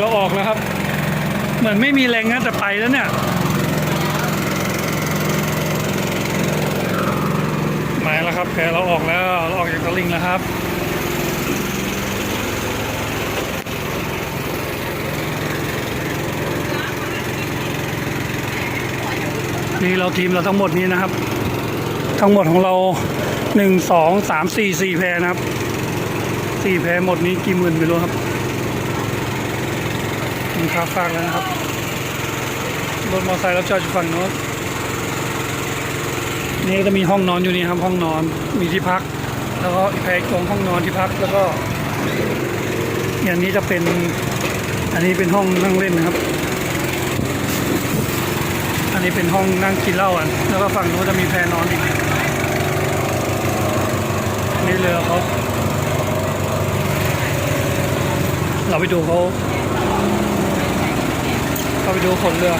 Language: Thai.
เราออกแล้วครับ เหมือนไม่มีแรงนะแต่ไปแล้วเนี่ยมาแล้วครับแพเราออกแล้วเราออกจากตะลิงแล้วครับนี่เราทีมเราทั้งหมดนี้นะครับ ทั้งหมดของเราหนึ่งสองสามสี่สี่แพรนะครับ สี่แพรหมดนี้กี่หมื่นไม่รู้ครับมีค่าฝากแล้วนะครับรถมอเตอร์ไซค์เราจอดอยู่ฝั่งโน้นนี่ก็จะมีห้องนอนอยู่นี่ครับห้องนอนมีที่พัก แล้วก็อีกแพรอีกตรงห้องนอนที่พักแล้วก็ อย่างนี้จะเป็น อันนี้เป็นห้องนั่งเล่นนะครับ อันนี้เป็นห้องนั่งกินเหล้าอะแล้วก็ฝั่งนู้นจะมีแพรนอนอีกนนี่เรือเขา เราไปดูเขาเราไปดูคนเรือ